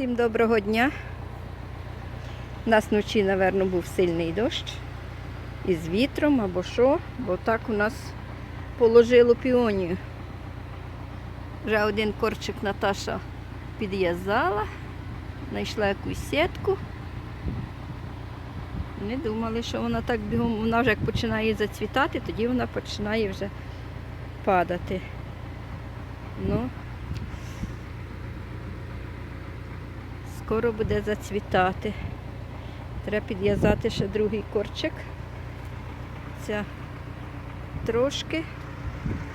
Всім доброго дня. У нас вночі, напевно, був сильний дощ із вітром або що, бо так у нас положило піонію. Вже один корчик Наташа підв'язала, знайшла якусь сітку. Не думали, що вона так бігом, вона вже як починає зацвітати, тоді вона починає вже падати. Ну, скоро буде зацвітати. Треба підв'язати ще другий корчик. Ця трошки,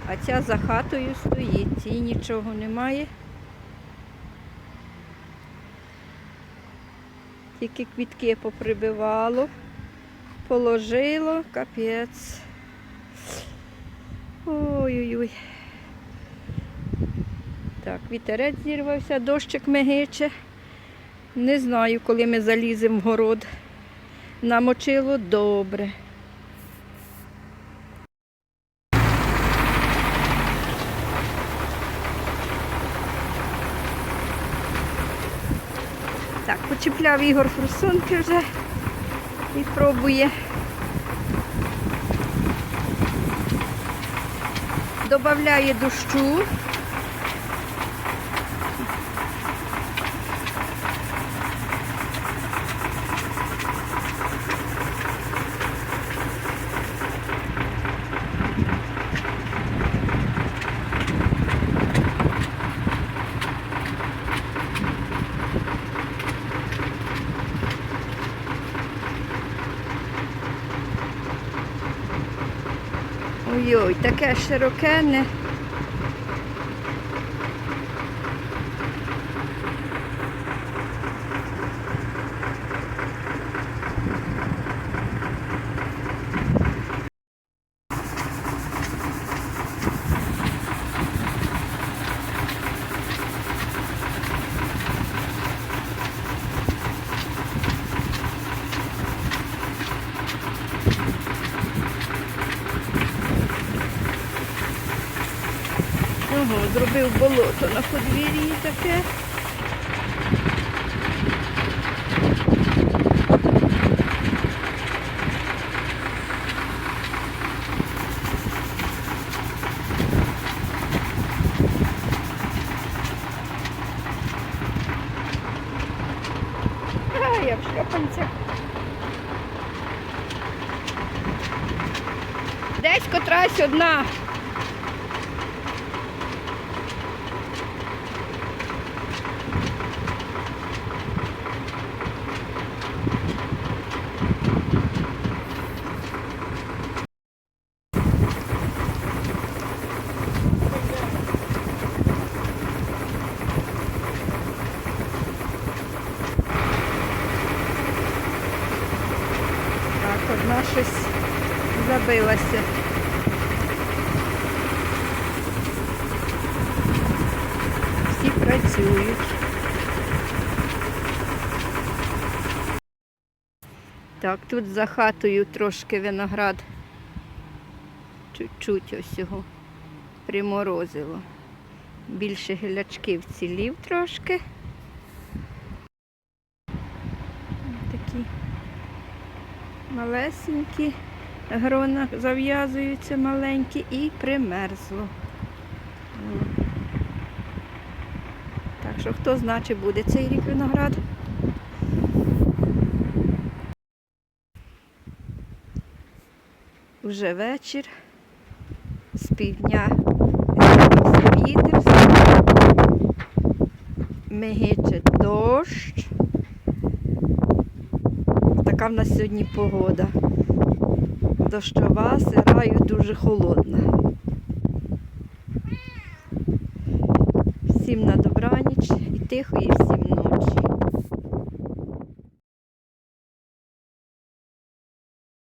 а ця за хатою стоїть, цій нічого немає. Тільки квітки поприбивало, положило, капець. Ой-ой-ой. Так, вітерець зірвався, дощик мигиче. Не знаю, коли ми заліземо в город. Намочило добре. Так, почіпляв Ігор форсунки вже і пробує. Добавляє дощу. jó, uite che esce rocchenne Ого, зробив болото на подвір'ї таке. А, я в шльопанцях. Десь котрась одна. Так, одна щось забилася. Всі працюють. Так, тут за хатою трошки виноград. Чуть-чуть ось його приморозило. Більше гілячків цілів трошки. Малесенькі грона зав'язуються маленькі і примерзло. Так що хто знає, чи буде цей рік виноград. Вже вечір, з півдня вітер, мигиче дощ. Така в нас сьогодні погода. Дощова, сира і дуже холодна. Всім на добраніч і тихої всім